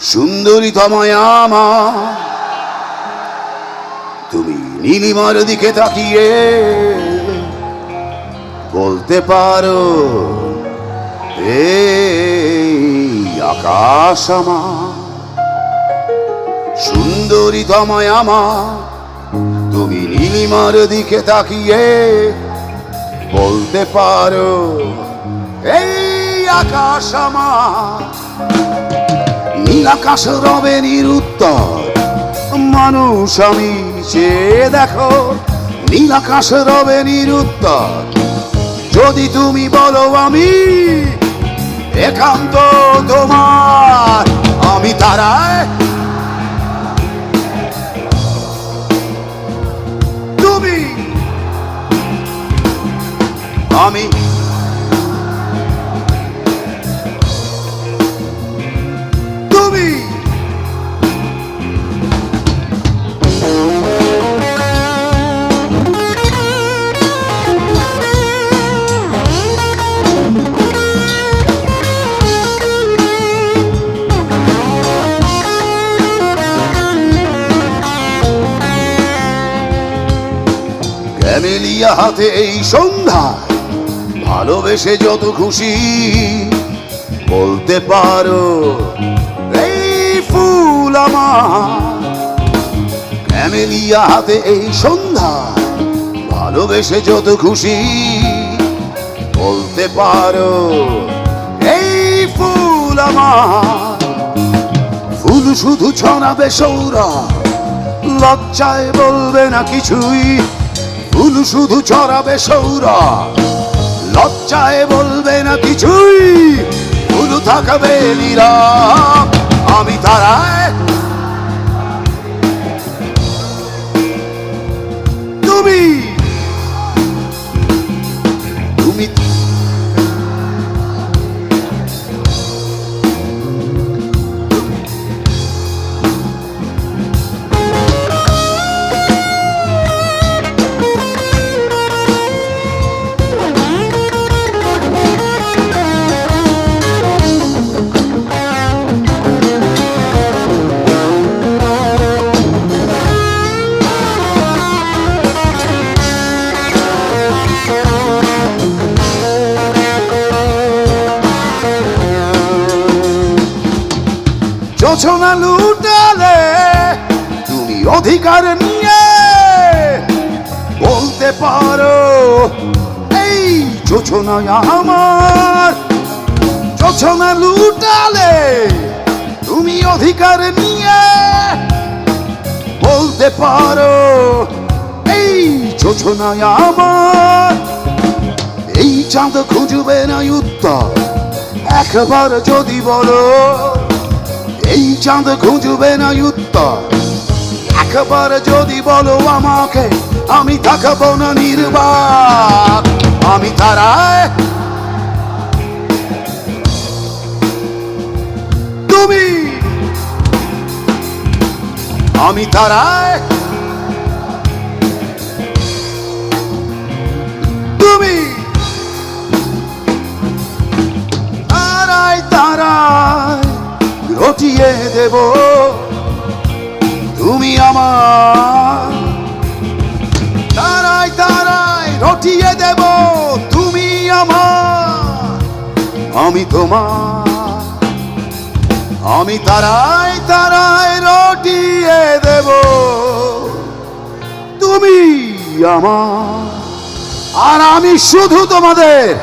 সুন্দরী তময়ামা তুমি নীলিমার দিকে তাকিয়ে বলতে পারো, এই আকাশ আমার সুন্দরী তময়ামা তুমি নীলিমার দিকে তাকিয়ে বলতে পারো, এই আকাশ আমার নীল আকাশ রবে নিরুত্তর। মানুষ আমি চেয়ে দেখো, নীল আকাশ রবে নিরুত্তর। যদি তুমি বলো আমি, একান্ত তোমার, আমি তারায়। তুমি, আমি ক্যামেলিয়া হাতে এই সন্ধ্যা। ভালোবেসে যত খুশি বলতে পারো, এই ফুল আমার। ক্যামেলিয়া হাতে এই সন্ধ্যা, ভালোবেসে যত খুশি বলতে পারো, এই ফুল আমার। ফুল শুধু ছড়াবে সৌরা লজ্জায় বলবে না কিছুই। ফুল শুধু চড়াবে সৌরা লজ্জায় বলবে না কিছুই, ফুল থাকবে নীরব। আমি তারায় তুমি। তুমি যোছনা লুটালে তুমি অধিকার নিয়ে বলতে পারো, এই যোছনা আমার যোছনা লুটালে তুমি অধিকার নিয়ে বলতে পারো, এই যোছনা আমার। এই চাঁদ খুঁজবে না উত্তর, একবার যদি বলো। এই চাঁদ খুঁজবে না উত্তর। একবার যদি বলো আমাকে, আমি থাকব না নির্বাক। আমি তারায় তুমি। আমি তারায় তুমি। রটিয়ে দেব। তুমি আমার। তারায় তারায় রটিয়ে দেব। তুমি আমার। আমি তোমার। আমি তারায় তারায় রটিয়ে দেব। তুমি আমার। আর আমি শুধু তোমাদের